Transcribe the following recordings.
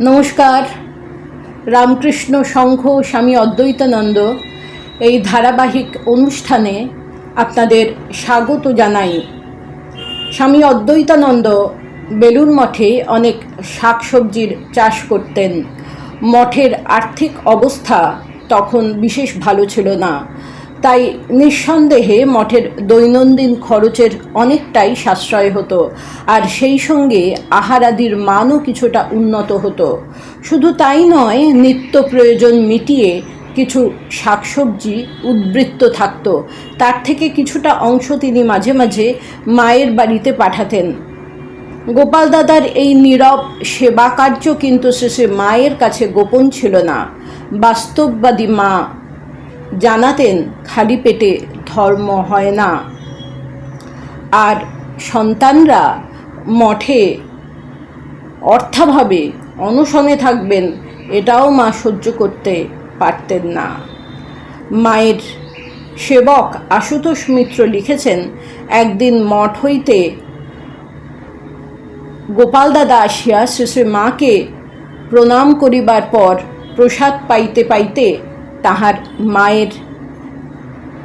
নমস্কার। রামকৃষ্ণ সংঘ স্বামী অদ্বৈতানন্দ এই ধারাবাহিক অনুষ্ঠানে আপনাদের স্বাগত জানাই। স্বামী অদ্বৈতানন্দ বেলুর মঠে অনেক শাকসবজির চাষ করতেন। মঠের আর্থিক অবস্থা তখন বিশেষ ভালো ছিল না। তাই নিঃসন্দেহে মঠের দৈনন্দিন খরচের অনেকটাই সাশ্রয় হতো, আর সেই সঙ্গে আহারাদির মানও কিছুটা উন্নত হতো। শুধু তাই নয়, নিত্য প্রয়োজন মিটিয়ে কিছু শাকসবজি উদ্বৃত্ত থাকত। তার থেকে কিছুটা অংশ তিনি মাঝে মাঝে মায়ের বাড়িতে পাঠাতেন। গোপাল দাদার এই নীরব সেবা কার্য কিন্তু শেষে মায়ের কাছে গোপন ছিল না। বাস্তববাদী মা জানাতেন, খালি পেটে ধর্ম হয় না। আর সন্তানরা মঠে অর্থাভাবে অনশনে থাকবেন, এটাও মা সহ্য করতে পারতেন না। মায়ের সেবক আশুতোষ মিত্র লিখেছেন, একদিন মঠ হইতে গোপাল দাদা আসিয়া শেষে মাকে প্রণাম করিবার পর প্রসাদ পাইতে পাইতে তাহার মায়ের,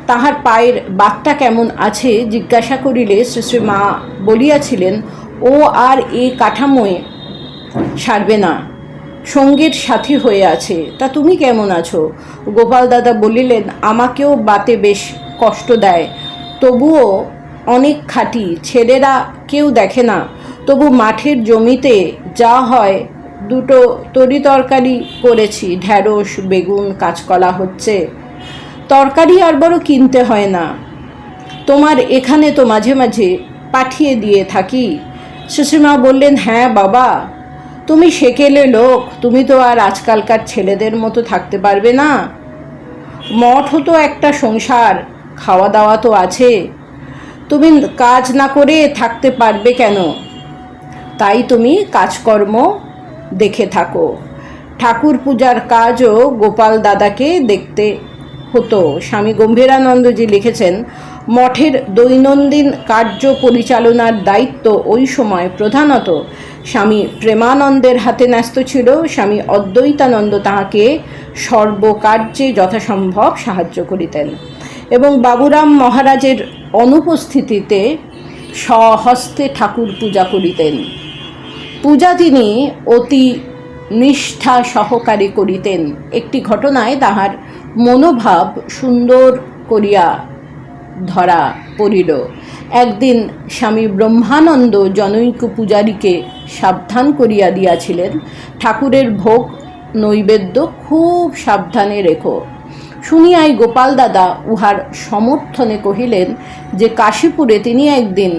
তাহার পায়ের বাতটা কেমন আছে জিজ্ঞাসা করিলে শ্রী মা বলিয়াছিলেন, ও আর এ কাঠামোয় সারবে না, সঙ্গীর সাথী হয়ে আছে, তা তুমি কেমন আছো? গোপাল দাদা বলিলেন, আমাকেও বাতে বেশ কষ্ট দেয়, তবুও অনেক খাটি, ছেলেরা কেউ দেখে না, তবু মাঠের জমিতে যা হয় দুটো তরি তরকারি করেছি ঢ্যাঁড়স বেগুন, কাঁচকলা হচ্ছে। তরকারি আর বড় কিনতে হয় না। তোমার এখানে তো মাঝে মাঝে পাঠিয়ে দিয়ে থাকি। সুষিমা বললেন হ্যাঁ বাবা, তুমি সেকেলে লোক, তুমি তো আর আজকালকার ছেলেদের মতো থাকতে পারবে না। মঠও তো একটা সংসার খাওয়া দাওয়া তো আছে। তুমি কাজ না করে থাকতে পারবে কেন? তাই তুমি কাজকর্ম দেখে থাকো। ঠাকুর পূজার কাজও গোপাল দাদাকে দেখতে হতো। স্বামী গম্ভীরানন্দজি লিখেছেন, মঠের দৈনন্দিন কার্য পরিচালনার দায়িত্ব ওই সময় প্রধানত স্বামী প্রেমানন্দের হাতে ন্যস্ত ছিল। স্বামী অদ্বৈতানন্দ তাহাকে সর্বকার্যে যথাসম্ভব সাহায্য করিতেন এবং বাবুরাম মহারাজের অনুপস্থিতিতে স্বহস্তে ঠাকুর পূজা করিতেন। পূজা তিনি অতি নিষ্ঠা সহকারে করিতেন। একটি ঘটনায় তাহার মনোভাব সুন্দর করিয়া ধরা পড়িল। একদিন স্বামী ব্রহ্মানন্দ জনৈক পূজারীকে সাবধান করিয়া দিয়াছিলেন। ঠাকুরের ভোগ নৈবেদ্য খুব সাবধানে রেখো। শুনিয়াই গোপাল দাদা উহার সমর্থনে কহিলেন যে, কাশীপুরে তিনি একদিন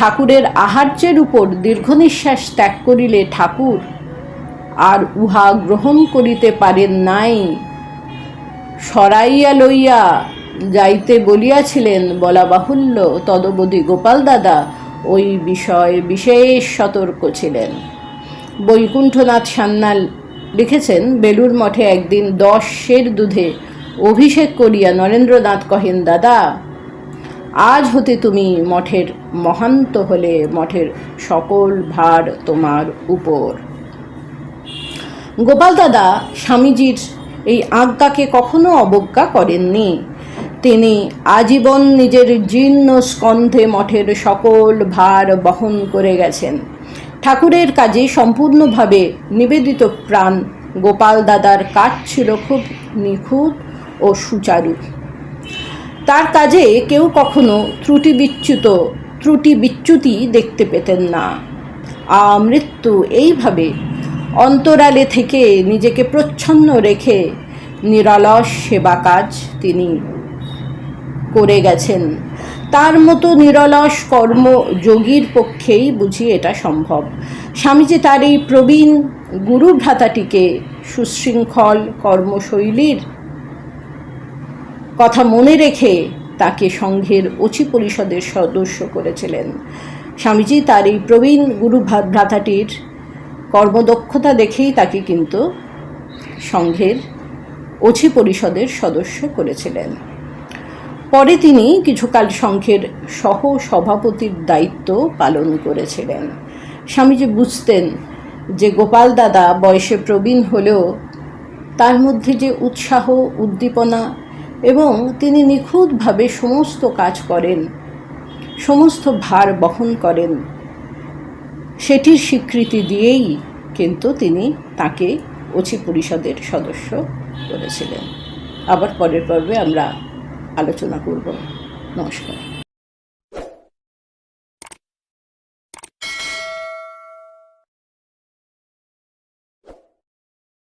ঠাকুরের আহার্যের উপর দীর্ঘ নিঃশ্বাস ত্যাগ করিলে ঠাকুর, আর উহা গ্রহণ করিতে পারেন নাই। সরাইয়া লইয়া যাইতে বলিয়াছিলেন বলা বাহুল্য তদবধি গোপাল দাদা, ওই বিষয়ে বিশেষ সতর্ক ছিলেন। বৈকুণ্ঠনাথ সান্যাল লিখেছেন বেলুর মঠে একদিন দশ সের দুধে অভিষেক করিয়া নরেন্দ্রনাথ কহেন, দাদা আজ হতে তুমি মঠের মহান্ত হলে মঠের সকল ভার তোমার উপর। গোপাল দাদা স্বামীজির এই আজ্ঞাকে কখনো অবজ্ঞা করেননি। তিনি আজীবন নিজের জীর্ণ স্কন্ধে মঠের সকল ভার বহন করে গেছেন। ঠাকুরের কাজে সম্পূর্ণভাবে নিবেদিত প্রাণ গোপাল দাদার কাজ ছিল খুব নিখুঁত ও সুচারু। তার কাজে কেউ কখনো ত্রুটি বিচ্যুত, ত্রুটি বিচ্যুতি দেখতে পেতেন না। আমৃত্যু এইভাবে অন্তরালে থেকে নিজেকে প্রচ্ছন্ন রেখে নিরলস সেবা কাজ তিনি করে গেছেন। তার মতো নিরলস কর্ম যোগীর পক্ষেই বুঝি এটা সম্ভব। স্বামীজি তার এই প্রবীণ গুরু ভ্রাতাটিকে সুশৃঙ্খল কর্মশৈলীর কথা মনে রেখে তাকে সংঘের অচি পরিষদের সদস্য করেছিলেন। স্বামীজি তার এই প্রবীণ গুরু ভ্রাতাটির কর্মদক্ষতা দেখেই তাকে কিন্তু সংঘের অচি পরিষদের সদস্য করেছিলেন। পরে তিনি কিছুকাল সংঘের সহ সভাপতির দায়িত্ব পালন করেছিলেন। স্বামীজি বুঝতেন যে গোপাল দাদা বয়সে প্রবীণ হলেও তার মধ্যে যে উৎসাহ, উদ্দীপনা এবং তিনি নিখুঁতভাবে সমস্ত কাজ করেন, সমস্ত ভার বহন করেন। সেটির স্বীকৃতি দিয়েই কিন্তু তিনি তাকে অচি পরিষদের সদস্য করেছিলেন আবার পরের পর্বে আমরা আলোচনা করব। নমস্কার।